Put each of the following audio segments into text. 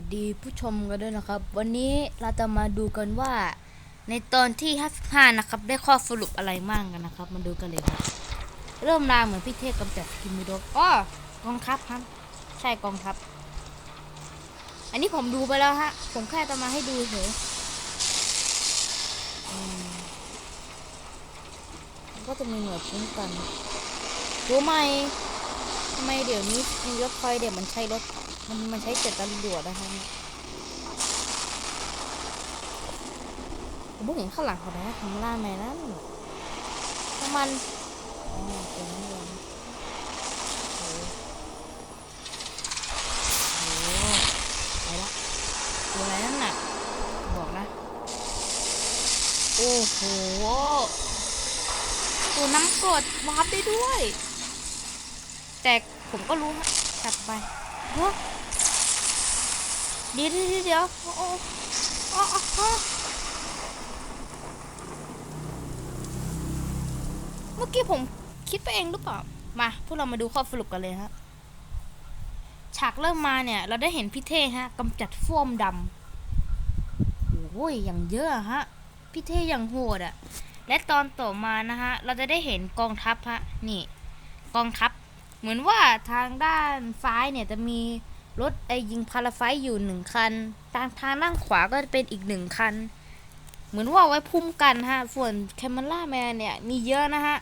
วัสดีผู้ชมกันด้วยนะครับ วันนี้เราจะมาดูกันว่า ในตอนที่ 55 นะครับ ได้ข้อสรุปอะไรมั่งกันนะครับ มาดูกันเลยครับ เริ่มราวเหมือนพี่เทพกำจัดกิมิโดอ้อกองทัพครับ ใช่กองทัพ อันนี้ผมดูไปแล้วฮะ ผมแค่จะมาให้ดูเฉยก็จะมีหน่วยคุ้มกันรู้ไหมทำไมเดี๋ยวนี้มีรถไฟเดี๋ยวมันใช้รถ มันมันใช้เจ็ดตำรวจนะคะเนี่ยผมเพิ่งเห็นข้างหลังเขานะทำล่าแม่นั่นน้ำมันอ๋อเป็นนี่เองโอ้โหโอ้โหไปละตัวอะไรนั่นน่ะ บอกนะ โอ้โห ตัวน้ำกรดวาร์ปได้ด้วย แต่ผมก็รู้ฮะจัดไปเฮ้ย เดี๋ยวเดี๋ยวเดี๋ยวโอ้โอ้โอ้โอ้เมื่อกี้ผมคิดไปเองหรือเปล่า มาพวกเรามาดูข้อสรุปกันเลยฮะ ฉากเริ่มมาเนี่ย เราได้เห็นพี่เท่ฮะกำจัดฟ้วมดำโอ้ยอย่างเยอะฮะ พี่เท่อย่างโหดอะและตอนต่อมานะฮะ เราจะได้เห็นกองทัพฮะ นี่ กองทัพ เหมือนว่าทางด้านซ้ายเนี่ยจะมี รถไอยิงพาราไฟอยู่หนึ่งคัน ทางทางด้านขวาก็จะเป็นอีกหนึ่งคัน เหมือนว่าไว้พุ่มกันฮะ ส่วนแคมเมล่าแมนเนี่ยมีเยอะนะฮะ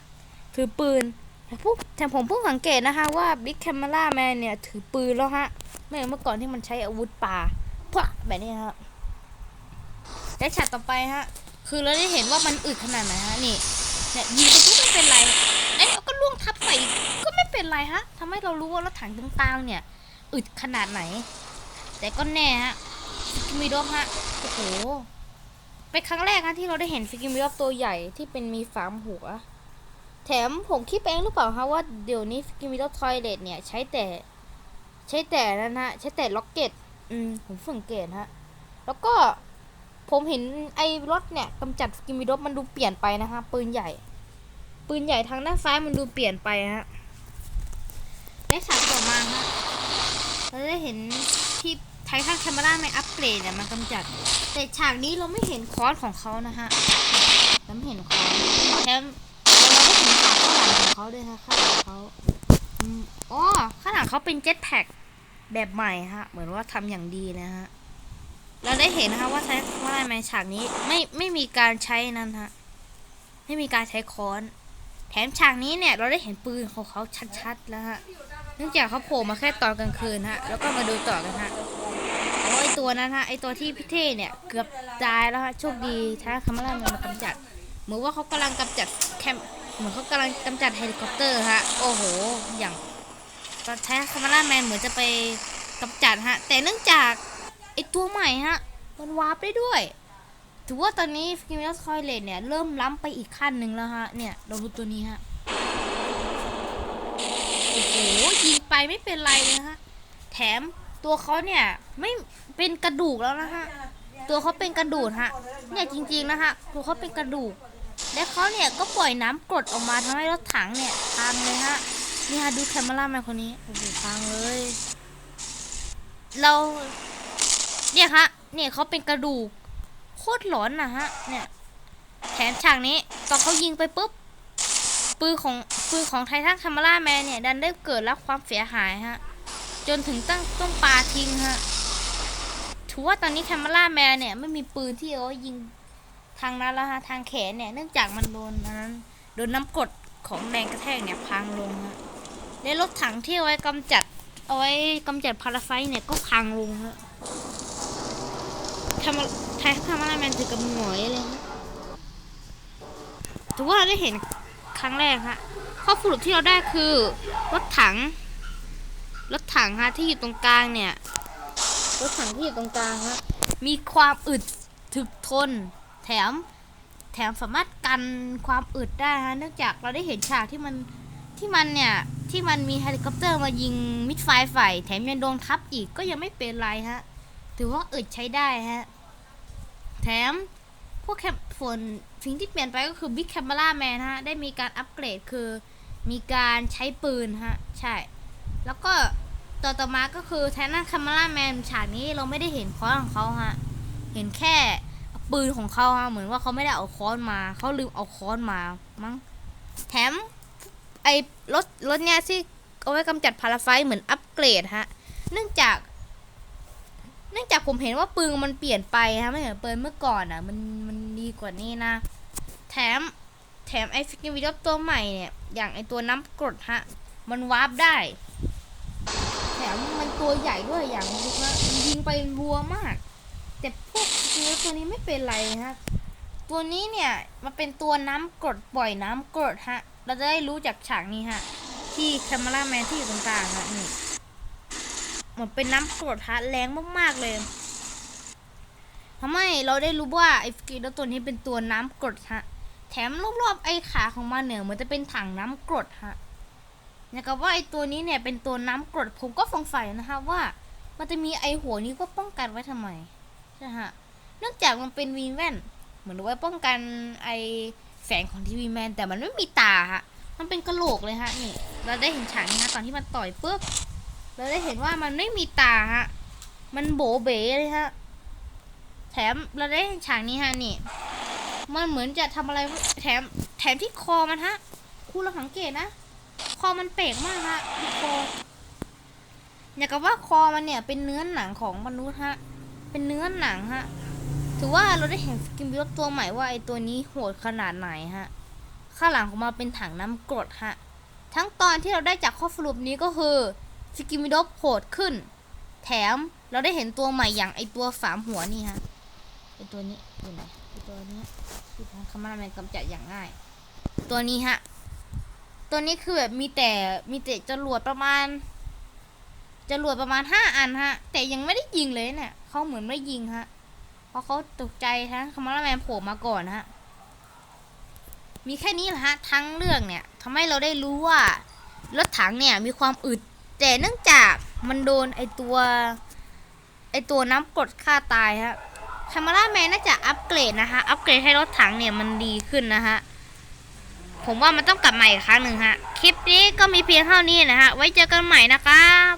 ถือปืนแต่พวกแต่ผมเพิ่งสังเกตนะคะว่าบิ๊กแคมเมล่าแมนเนี่ยถือปืนแล้วฮะ ไม่เหมือนเมื่อก่อนที่มันใช้อาวุธป่าพวกแบบนี้ฮะและฉากต่อไปฮะ คือเราได้เห็นว่ามันอึดขนาดไหนฮะนี่เนี่ยยิงไปปุ๊บไม่เป็นไรไอ้เนี่ยก็ล่วงทับใส่ก็ไม่เป็นไรฮะทำให้เรารู้ว่ารถถังต่างเนี่ย อึดขนาดไหน แต่ก็แน่ฮะฟิกิมิโดฮะโอ้โหเป็นครั้งแรกฮะที่เราได้เห็นฟิกิมิโดตัวใหญ่ที่เป็นมีสามหัว แถมผมคิดไปเองหรือเปล่าฮะว่าเดี๋ยวนี้ฟิกิมิโดทอยเลตเนี่ยใช้แต่ ใช้แต่นั่นฮะใช้แต่ล็อกเก็ตอืมผมสังเกตฮะแล้วก็ผมเห็นไอ้รถเนี่ยกำจัดฟิกิมิดอฟมันดูเปลี่ยนไปนะคะปืนใหญ่ ปืนใหญ่ทางด้านซ้ายมันดูเปลี่ยนไปฮะและฉากต่อมาฮะ เราได้เห็นที่ไททันแคมราในอัปเกรดเนี่ยมันกำจัด แต่ฉากนี้เราไม่เห็นคอร์สของเขานะฮะเราไม่เห็นคอร์สแถมเราไม่เห็นข้างหลังของเขาด้วยฮะข้างหลังเขาอ๋อข้างหลังเขาเป็นเจ็ตแพ็กแบบใหม่ฮะ เหมือนว่าทำอย่างดีนะฮะเราได้เห็นนะคะว่าไททันแคมราในฉากนี้ไม่ไม่มีการใช้นั่นฮะไม่มีการใช้ค้อน แถมฉากนี้เนี่ยเราได้เห็นปืนของเขาชัดๆแล้วฮะ เนื่องจากเขาโผล่มาแค่ตอนกลางคืนฮะ แล้วก็มาดูต่อกันฮะ โอ้ยตัวนั้นฮะ ไอตัวที่พี่เท่เนี่ย เกือบตายแล้วฮะ โชคดีท้าคามารามันมากำจัด เหมือนว่าเขากำลังกำจัดแคมเหมือนเขากำลังกำจัดเฮลิคอปเตอร์ฮะ โอ้โห อย่างตอนใช้คามาราแมนเหมือนจะไปกำจัดฮะ แต่เนื่องจากไอตัวใหม่ฮะ มันวาร์ปได้ด้วยถือว่าตอนนี้ฟิมิลัสคอยเลตเนี่ย เริ่มล้ำไปอีกขั้นหนึ่งแล้วฮะ เนี่ย เราดูตัวนี้ฮะ โอ้โหยิงไปไม่เป็นไรเลยฮะ แถมตัวเขาเนี่ยไม่เป็นกระดูกแล้วนะฮะ ตัวเขาเป็นกระดูกฮะ เนี่ยจริงๆนะฮะ ตัวเขาเป็นกระดูก และเขาเนี่ยก็ปล่อยน้ำกรดออกมาทำให้รถถังเนี่ยพังเลยฮะ นี่ฮะดูแคมเมราแมนคนนี้ โอ้โหพังเลย เรา เนี่ยฮะ เนี่ยเขาเป็นกระดูก โคตรหลอนนะฮะ เนี่ย แถมฉากนี้ตอนเขายิงไปปุ๊บปืนของ ปืนของไททันคามาร่าแมนเนี่ย ดันได้เกิดรับความเสียหายฮะ จนถึงตั้งต้องปาทิ้งฮะถือว่าตอนนี้คามาร่าแมนเนี่ย ไม่มีปืนที่เอายิงทางนั้นแล้วฮะ ทางแขนเนี่ย เนื่องจากมันโดนนั้นโดนน้ำกรดของแรงกระแทกเนี่ยพังลงฮะและรถถังที่เอาไว้กำจัดเอาไว้กำจัดพาราไฟเนี่ยก็พังลงฮะทำไททันคามาร่าแมนถือกับหงอยเลยถือว่าเราได้เห็นครั้งแรกฮะ ข้อสรุปที่เราได้คือ รถถัง รถถังฮะที่อยู่ตรงกลางเนี่ย รถถังที่อยู่ตรงกลางฮะมีความอึดถึกทน แถมแถมสามารถกันความอึดได้ฮะเนื่องจากเราได้เห็นฉากที่มันที่มันเนี่ย ที่มันมีเฮลิคอปเตอร์มายิงมิดไฟใส่แถมยังโดนทับอีกก็ยังไม่เป็นไรฮะ ถือว่าอึดใช้ได้ฮะ แถมพวกแคมฝนสิ่งที่เปลี่ยนไปก็คือ Big Camera Man ฮะ ได้มีการอัปเกรดคือ มีการใช้ปืนฮะ ใช่ แล้วก็ต่อต่อมาก็คือแทนนั่นคามาร่าแมนฉากนี้เราไม่ได้เห็นค้อนของเขาฮะ เห็นแค่ปืนของเขาฮะเหมือนว่าเขาไม่ได้เอาค้อนมา เขาลืมเอาค้อนมามั้งแถมไอรถรถเนี่ยที่เอาไว้กำจัดพาราไฟเหมือนอัปเกรดฮะ เนื่องจาก เนื่องจากผมเห็นว่าปืนมันเปลี่ยนไปฮะไม่เหมือนปืนเมื่อก่อนอะ มันมันดีกว่านี้นะ แถม แถมไอฟิกวิดีโอตัวใหม่เนี่ย อย่างไอตัวน้ำกรดฮะ มันวาร์ปได้ แถมมันตัวใหญ่ด้วยอย่างนี้ฮะยิงไปรัวมาก แต่พวกสกิลตัวนี้ไม่เป็นไรฮะ ตัวนี้เนี่ยมันเป็นตัวน้ำกรดปล่อยน้ำกรดฮะ เราจะได้รู้จากฉากนี้ฮะ ที่แคมเมราแมนที่อยู่ตรงกลางฮะนี่เหมือนเป็นน้ำกรดฮะแรงมากๆเลยทำให้เราได้รู้ว่าไอ้สกิลตัวนี้เป็นตัวน้ำกรดฮะ แถมรอบๆไอ้ขาของมันเนี่ยเหมือนจะเป็นถังน้ำกรดฮะอย่างกับว่าไอ้ตัวนี้เนี่ยเป็นตัวน้ำกรดผมก็สงสัยนะคะว่า มันจะมีไอ้หัวนี้ก็ป้องกันไว้ทำไมใช่ฮะเนื่องจากมันเป็นวีแว่นเหมือนไว้ป้องกันไอแสงของทีวีแมนแต่มันไม่มีตาฮะมันเป็นกระโหลกเลยฮะนี่ เราได้เห็นฉากนี้ฮะตอนที่มันต่อยปุ๊บเราได้เห็นว่ามันไม่มีตาฮะมันโบเบ๋เลยฮะแถมเราได้เห็นฉากนี้ฮะนี่ มันเหมือนจะทำอะไรแถมแถมที่คอมันฮะ คุณเราสังเกตนะ คอมันเป่งมากฮะที่คออย่างกับว่าคอมันเนี่ยเป็นเนื้อหนังของมนุษย์ฮะ เป็นเนื้อหนังฮะ ถือว่าเราได้เห็นสกินบิลตัวใหม่ว่าไอตัวนี้โหดขนาดไหนฮะ ข้างหลังของมันเป็นถังน้ำกรดฮะ ทั้งตอนที่เราได้จากข้อสรุปนี้ก็คือสกินบิลโหดขึ้น แถมเราได้เห็นตัวใหม่อย่างไอตัวสามหัวนี่ฮะ ไอตัวนี้อยู่ไหนไอตัวนี้ที่ทางคามารามนกำจัดอย่างง่าย ตัวนี้ฮะ ตัวนี้คือแบบมีแต่มีแต่จรวดประมาณจรวดประมาณห้าอันฮะ แต่ยังไม่ได้ยิงเลยเนี่ยเขาเหมือนไม่ยิงฮะเพราะเขาตกใจทั้งคามาราแมนโผล่มาก่อนฮะมีแค่นี้แหละฮะทั้งเรื่องเนี่ยทำให้เราได้รู้ว่ารถถังเนี่ยมีความอึด แต่เนื่องจากมันโดนไอตัวไอตัวน้ำกรดฆ่าตายฮะ คามาราแมนน่าจะอัปเกรดนะคะอัปเกรดให้รถถังเนี่ยมันดีขึ้นนะฮะผมว่ามันต้องกลับใหม่อีกครั้งหนึ่งฮะ คลิปนี้ก็มีเพียงเท่านี้นะฮะ ไว้เจอกันใหม่นะครับ